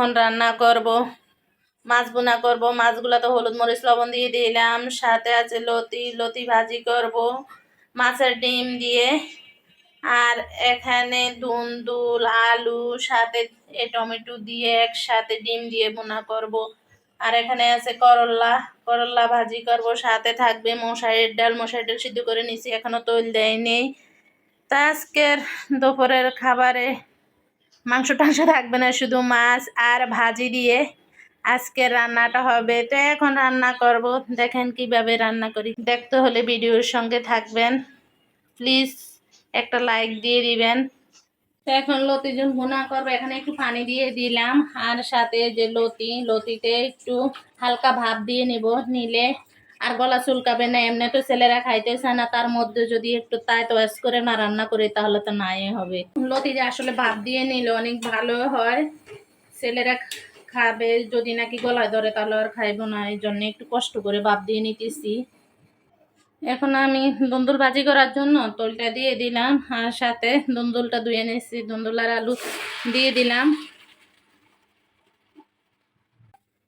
এখন রান্না করব, মাছ বোনা করব। মাছগুলো তো হলুদ মরিচ, লবণ দিয়ে দিলাম। সাথে আছে লতি লতি ভাজি করব মাছের ডিম দিয়ে। আর এখানে দুন্দুল, আলু, সাথে এ টমেটো দিয়ে একসাথে ডিম দিয়ে বোনা করব। আর এখানে আছে করল্লা করল্লা ভাজি করব। সাথে থাকবে মশারির ডাল। মশারির ডাল সিদ্ধ করে নিছি, এখনও তৈল দেয়নি। তা আজকের দুপুরের খাবারে মাংস টাংস থাকবে না, শুধু মাছ আর ভাজি দিয়ে আজকের রান্নাটা হবে। তো এখন রান্না করব। দেখেন কীভাবে রান্না করি। দেখতে হলে ভিডিওর সঙ্গে থাকবেন। প্লিজ একটা লাইক দিয়ে দিবেন। তো এখন লতি যখন ভুনা করব। এখানে একটু পানি দিয়ে দিলাম। আর সাথে যে লতি, লতিতে একটু হালকা ভাপ দিয়ে নিব, নিলে আর গলা চুলকাবে না, এমনি তো ছেলেরা খাইতে চায় না, তার মধ্যে যদি একটু তাই তোয়াজ করে না রান্না করি, তাহলে তো নাই হবে। লতি যে আসলে ভাপ দিয়ে নিলে অনেক ভালো হয়। ছেলেরা খাবে, যদি নাকি গলায় ধরে তাহলে আর খাইবো না, এই জন্য একটু কষ্ট করে ভাপ দিয়ে নিতেছি। এখন আমি দুন্দুল ভাজি করার জন্য তলটা দিয়ে দিলাম, আর সাথে দুন্দুলটা ধুয়ে নিয়েছি, দুন্দুল আর আলু দিয়ে দিলাম।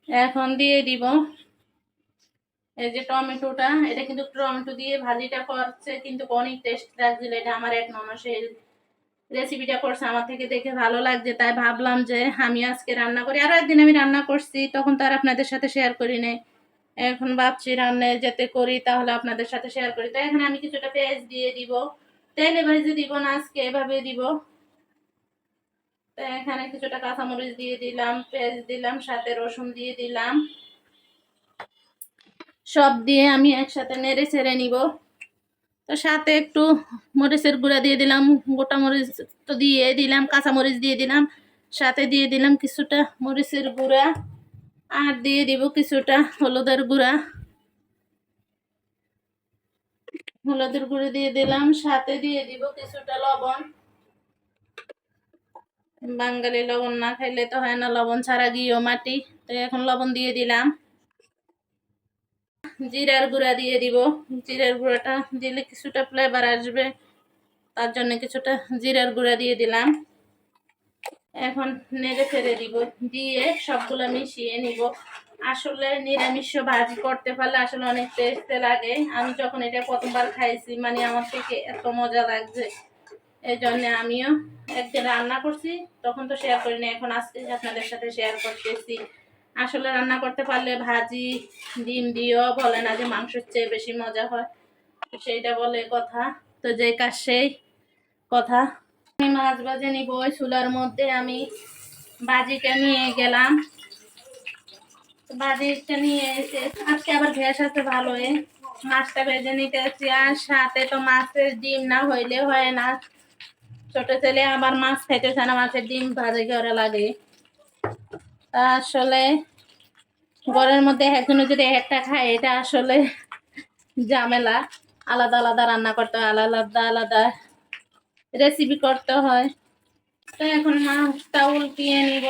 এখন দিয়ে দিব এই যে টমেটোটা, এটা কিন্তু টমেটো দিয়ে ভাজিটা করছে, কিন্তু অনেক টেস্ট লাগছিল। এটা আমার এক ননসের রেসিপিটা করছে, আমার থেকে দেখে ভালো লাগছে। তাই ভাবলাম যে আমি আজকে রান্না করি। আরও একদিন আমি রান্না করছি, তখন তো আর আপনাদের সাথে শেয়ার করি নাই। এখন ভাবছি রান্নায় যেতে করি, তাহলে আপনাদের সাথে শেয়ার করি। তো এখানে আমি কিছুটা পেঁয়াজ দিয়ে দিব। তেলে ভেজে দিব না, আজকে এভাবে দিব। তো এখানে কিছুটা কাঁচামরিচ দিয়ে দিলাম, পেঁয়াজ দিলাম, সাথে রসুন দিয়ে দিলাম। সব দিয়ে আমি একসাথে নেড়ে ছেড়ে নিব। তো সাথে একটু মরিচের গুঁড়া দিয়ে দিলাম, গোটা মরিচ তো দিয়ে দিলাম, কাঁচা মরিচ দিয়ে দিলাম। সাথে দিয়ে দিলাম কিছুটা মরিচের গুঁড়া আর দিয়ে দিব কিছুটা হলুদের গুঁড়া। হলুদের গুঁড়ো দিয়ে দিলাম, সাথে দিয়ে দিব কিছুটা লবণ। বাঙালি লবণ না খাইলে তো হয় না, লবণ ছাড়া গিয়েও মাটি। তো এখন লবণ দিয়ে দিলাম। জিরার গুঁড়া দিয়ে দিব। জিরার গুঁড়াটা দিলে কিছুটা ফ্লেভার আসবে। তার জন্য কিছুটা জিরার গুঁড়া দিয়ে দিলাম। এখন নেড়ে ফেলে দিব। দিয়ে সবগুলো মিশিয়ে নিব। আসলে নিরামিষ ভাজি করতে পারলে আসলে অনেক টেস্ট লাগে। আমি যখন এটা প্রথমবার খাইছি মানে আমার থেকে এত মজা লাগছে। এই জন্যে আমিও একদিন রান্না করছি, তখন তো শেয়ার করিনি। এখন আজকে আপনাদের সাথে শেয়ার করতেছি। আসলে রান্না করতে পারলে ভাজি, ডিম দিয়েও বলে না যে মাংসের চেয়ে বেশি মজা হয়। সেইটা বলে কথা। তো যে কাজ সেই কথা। আমি মাছ ভাজে নিব, ওই চুলার মধ্যে আমি বাজিটা নিয়ে গেলাম। বাজিটা নিয়ে এসে আজকে আবার গ্যাস আছে ভালোই। মাছটা ভেজে নিতেছি আর সাথে তো মাছের ডিম না হইলে হয় না। ছোট ছেলে আবার মাছ খাইতেছে না, মাছের ডিম ভাজে করে লাগে। আসলে ঘরের মধ্যে একজনে যদি একটা খায়, এটা আসলে ঝামেলা। আলাদা আলাদা রান্না করতে হয়, আলাদা আলাদা রেসিপি করতে হয়। তো এখন মাছটা উল্টিয়ে নিব।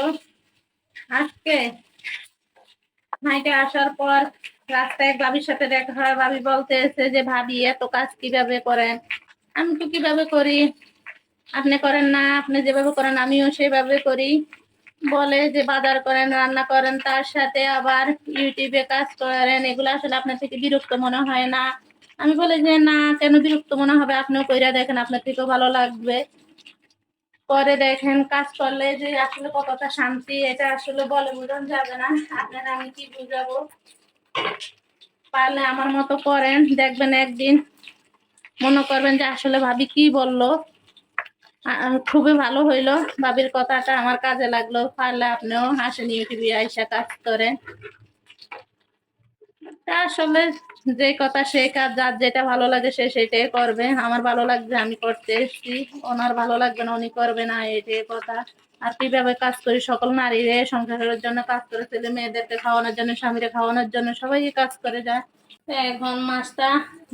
আজকে হাইটে আসার পর রাস্তায় ভাবির সাথে দেখা হয়। ভাবি বলতে এসে যে, ভাবি, এত কাজ কীভাবে করেন? আমি তো কীভাবে করি? আপনি করেন না, আপনি যেভাবে করেন, আমিও সেভাবে করি। বলে যে বাজার করেন, রান্না করেন, তার সাথে আবার ইউটিউবে কাজ করেন, এগুলো আসলে আপনার থেকে বিরক্ত মনে হয় না। আমি বলি যে, না, কেন বিরক্ত মনে হবে? আপনিও কইরা দেখেন, আপনার থেকেও ভালো লাগবে। পরে দেখেন, কাজ করলে যে আসলে কতটা শান্তি, এটা আসলে বলে বোঝানো যাবে না। আপনারা আমি কি বুঝাবো? পারলে আমার মতো করেন। দেখবেন একদিন মনে করবেন যে, আসলে ভাবি কি বলল? খুবই ভালো হইল। ভাবির কথাটা আমার কাজে লাগল। পারলে আপনিও হাসেন ইউটিউবে আইসা কাজ করেন আসলে যে কথা সেই কাজ, যার যেটা ভালো লাগে সে সেটাই করবে। আমার ভালো লাগবে, আমি করতে এসেছি। ওনার ভালো লাগবে না, উনি করবে না, এটাই কথা। আর কীভাবে কাজ করি? সকল নারীরে সংসারের জন্য কাজ করে, ছেলে মেয়েদেরকে খাওয়ানোর জন্য, স্বামীরে খাওয়ানোর জন্য সবাই কাজ করে যায়। এখন মাছটা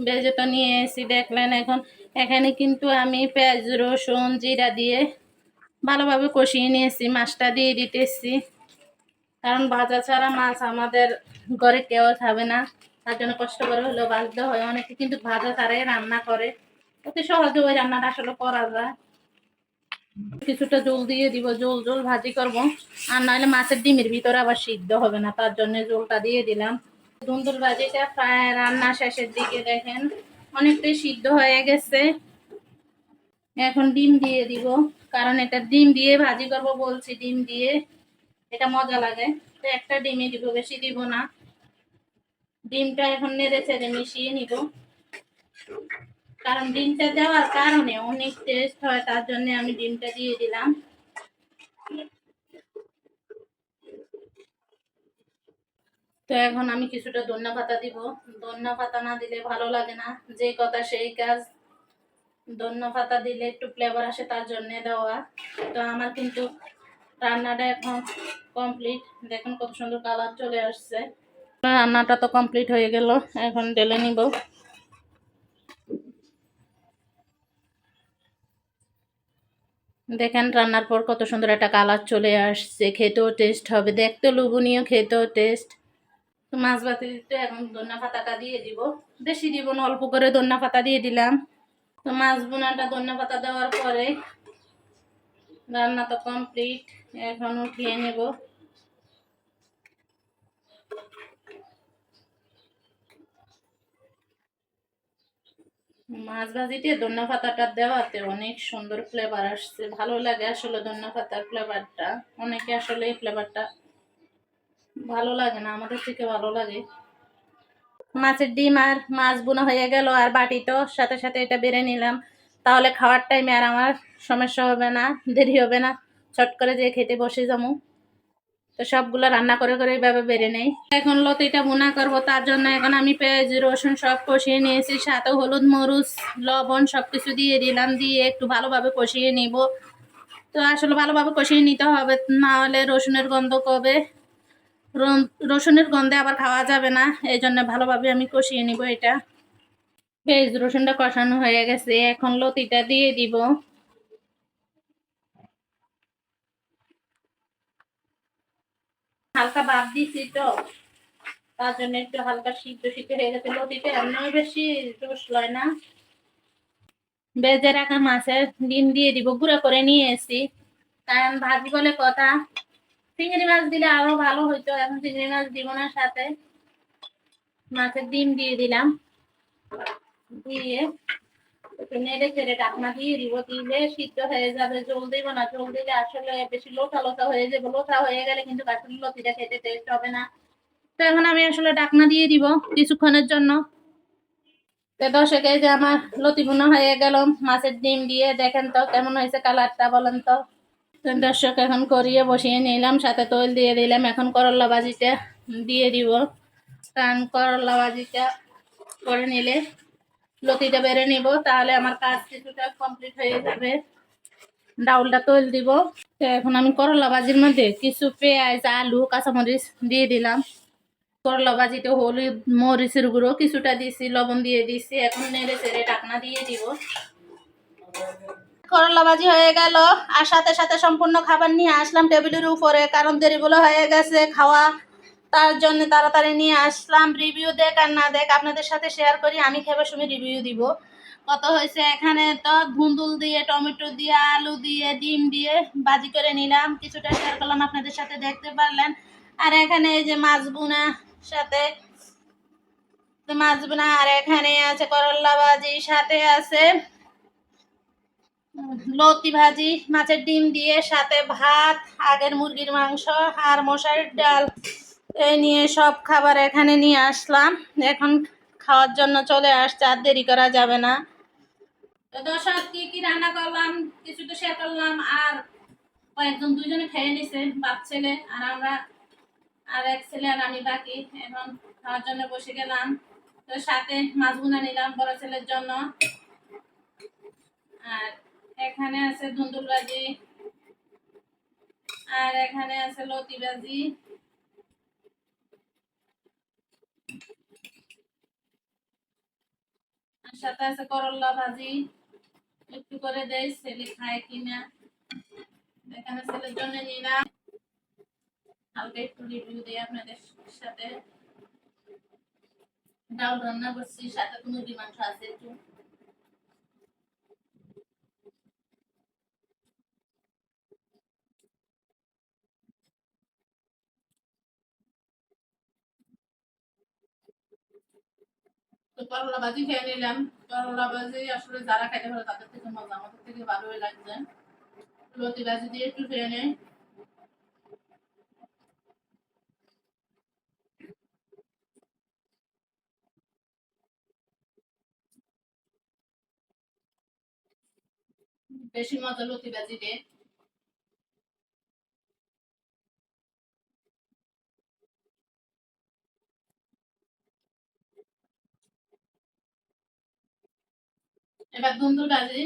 বেজে তো নিয়ে এসেছি, দেখলেন এখন। এখানে কিন্তু আমি পেঁয়াজ, রসুন, জিরা দিয়ে ভালোভাবে কষিয়ে নিয়েছি, মাছটা দিয়ে দিতেছি। কারণ ভাজা ছাড়া মাছ আমাদের ঘরে কেউ খাবে না, তার জন্য কষ্ট করে হলেও ভাজতে হয়। অনেকে কিন্তু ভাজা ছাড়াই রান্না করে। অতি সহজে ওই রান্নাটা আসলে করা যায়। কিছুটা জল দিয়ে দিব, জল জল ভাজি করব। আর নাহলে মাছের ডিমের ভিতরে আবার সিদ্ধ হবে না, তার জন্য জলটা দিয়ে দিলাম। ধুন্দুর ভাজিটা প্রায় রান্না শেষের দিকে দেখেন। অনেকটাই সিদ্ধ হয়ে গেছে। এখন ডিম দিয়ে দিব, কারণ এটা ডিম দিয়ে ভাজি করব বলছি, ডিম দিয়ে। এটা মজা লাগে। তো একটা ডিমই দিব, বেশি দিব না। ডিমটা এখন নেড়ে চেড়ে মিশিয়ে নিব। কারণ ডিমটা দেওয়ার কারণে অনেক টেস্ট হয়, তার জন্য আমি ডিমটা দিয়ে দিলাম। তো এখন আমি কিছুটা ধন্যা পাতা দিব। ধন্যা পাতা না দিলে ভালো লাগে না। যে কথা সেই কাজ। ধন্য পাতা দিলে একটু ফ্লেভার আসে তার জন্য দেওয়া। তো আমার কিন্তু রান্নাটা এখন কমপ্লিট দেখুন কত সুন্দর কালার চলে আসছে। রান্নাটা তো কমপ্লিট হয়ে গেল। এখন ঢেলে নিব। দেখেন রান্নার পর কত সুন্দর একটা কালার চলে আসছে। খেতেও টেস্ট হবে। দেখতে লুবনীয় খেতেও টেস্ট তো মাছ ভাতে দিতে এখন ধন্যা পাতাটা দিয়ে দিব। বেশি দিব না, অল্প করে ধন্যা পাতা দিয়ে দিলাম। তো মাছ বোনাটা ধন্যা পাতা দেওয়ার পরে রান্না তো কমপ্লিট, এখন উঠিয়ে নেব। মাছ ভাজিতে ধন্যা পাতাটা দেওয়াতে অনেক সুন্দর ফ্লেভার আসছে, ভালো লাগে আসলে ধন্যা পাতার ফ্লেভারটা অনেকে আসলে এই ফ্লেভারটা ভালো লাগে না, আমাদের থেকে ভালো লাগে। মাছের ডিম আর মাছ বোনা হয়ে গেল আর বাটিটো সাথে সাথে এটা বেড়ে নিলাম। তাহলে খাওয়ার টাইমে আর আমার সমস্যা হবে না, দেরি হবে না। ছট করে যে খেতে বসে যাব। তো সবগুলো রান্না করে করে এইভাবে বেড়ে নেই। এখন লতিটা বোনা করব, তার জন্য এখন আমি পেঁয়াজ, রসুন সব কষিয়ে নিয়েছি, সাথে হলুদ, মরুচ, লবণ সব কিছু দিয়ে দিলাম, দিয়ে একটু ভালোভাবে কষিয়ে নিব। তো আসলে ভালোভাবে কষিয়ে নিতে হবে, না হলে রসুনের গন্ধ কবে? রসুনের গন্ধে আবার খাওয়া যাবে না এই জন্য ভালোভাবে আমি কষিয়ে নিব এটা। পেঁয়াজ রসুনটা কষানো হয়ে গেছে, এখন লতিটা দিয়ে দিব। হালকা ভাব দিছি তো, তার জন্য একটু হালকা সিদ্ধ সিদ্ধ হয়ে গেছে লতিটা, এমনিও বেশি রস লয় না। বেজে রাখা মাছের ডিম দিয়ে দিব, গুঁড়া করে নিয়ে এসি কারণ ভাজি বলে কথা চিংড়ি মাছ দিলে আরও ভালো হইতো। এখন চিংড়ি মাছ দিব না সাথে মাছের ডিম দিয়ে দিলাম। দিয়ে নেড়ে চেড়ে ডাকনা দিয়ে দিব। দিলে সিদ্ধ হয়ে যাবে। জল দিব না। জল দিলে আসলে বেশি লোটা লোটা হয়ে যাবে। লোটা হয়ে গেলে কিন্তু আসলে লতিটা খেতে টেস্ট হবে না। তো এখন আমি আসলে ডাকনা দিয়ে দিব কিছুক্ষণের জন্য। তো যে আমার লতি হয়ে গেল মাছের ডিম দিয়ে। দেখেন তো কেমন হয়েছে কালারটা বলেন তো। দর্শক এখন করিয়ে বসিয়ে নিলাম, সাথে তৈল দিয়ে দিলাম। এখন করলা বাজিটা দিয়ে দিব। কারণ করলা ভাজিটা করে নিলে লতিটা বেড়ে নিব, তাহলে আমার কাজ কিছুটা কমপ্লিট হয়ে যাবে। ডাউলটা তৈল দিব। তো এখন আমি করলা ভাজির মধ্যে কিছু পেঁয়াজ, আলু, কাঁচামরিচ দিয়ে দিলাম। করলা ভাজিতে হলুদ, মরিচের গুঁড়ো কিছুটা দিছি, লবণ দিয়ে দিছি। এখন নেড়ে চেড়ে ঢাকনা দিয়ে দিব। করলা ভাজি হয়ে গেল। আর সাথে সাথে সম্পূর্ণ খাবার নিয়ে আসলাম টেবিলের উপরে, কারণ দেরিগুলো হয়ে গেছে খাওয়া। তার জন্য তাড়াতাড়ি নিয়ে আসলাম। রিভিউ দেখ আর না দেখ, আপনাদের সাথে শেয়ার করি, আমি খেবার সময় রিভিউ দিব। কত হয়েছে এখানে তো? ধুন্দুল দিয়ে, টমেটো দিয়ে, আলু দিয়ে, ডিম দিয়ে ভাজি করে নিলাম। কিছুটা শেয়ার করলাম আপনাদের সাথে, দেখতে পারলেন। আর এখানে এই যে মাছ বুনা সাথে, মাছ বুনা, আর এখানে আছে করল্লা ভাজি সাথে আছে লতি ভাজি, মাছের ডিম দিয়ে সাথে ভাত, আগের মুরগির মাংস আর মশারির ডাল। এই নিয়ে সব খাবার এখানে নিয়ে আসলাম। এখন খাওয়ার জন্য চলে আসছে, আর দেরি করা যাবে না। দর্শক, কি কি রান্না করলাম? কিছু তো শেয়ার করলাম। আর কয়েকজন দুজনে খেয়ে নিছে, বাপ ছেলে আর আমরা। আর এক ছেলে আর আমি বাকি। এখন খাওয়ার জন্য বসে গেলাম। তো সাথে মাছ ভুনা নিলাম বড় ছেলের জন্য। আর এখানে আছে ধুন্দুল ভাজি আর এখানে আছে লতি ভাজি সাথে আছে করল্লা ভাজি। একটু করে দেয় ছেলে খায় কিনা। এখানে ছেলের জন্য নিলাম হালকা একটু রিভিউ দিই আপনাদের সাথে। ডাল রান্না করছি, সাথে মুরগি মাংস আছে একটু? তো করলা ভাজি খেয়ে নিলাম। করলা ভাজি আসলে যারা খাইতে পারে তাদের থেকে মজা, আমাদের থেকে ভালোই লাগছে। লতি ভাজি দিয়ে একটু খেয়ে নেই। বেশি মজা লতি ভাজি দিয়ে। এবার ভাজি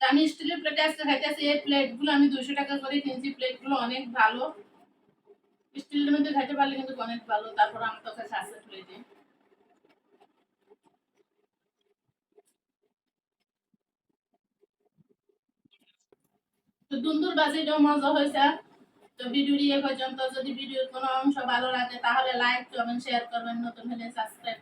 তা আমি স্টিলের প্লেটে আজকে খাইতেছি, এই প্লেটগুলো আমি দুশো টাকা করে কিনছি প্লেটগুলো অনেক ভালো। স্টিলের মধ্যে খাইতে পারলে কিন্তু অনেক ভালো, তারপর আমার তো কাছে আছে প্লেটে তো দুন্দুর বাজিটাও মজা হয়েছে। তো ভিডিওটি এ পর্যন্ত, যদি ভিডিওর কোনো অংশ ভালো লাগে, তাহলে লাইক কমেন্ট শেয়ার করবেন, নতুন হলে সাবস্ক্রাইব